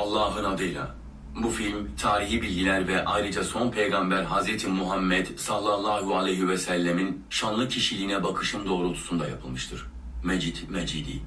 Allah'ın adıyla. Bu film tarihi bilgiler ve ayrıca son peygamber Hazreti Muhammed sallallahu aleyhi ve sellemin şanlı kişiliğine bakışın doğrultusunda yapılmıştır. Mecid Mecidi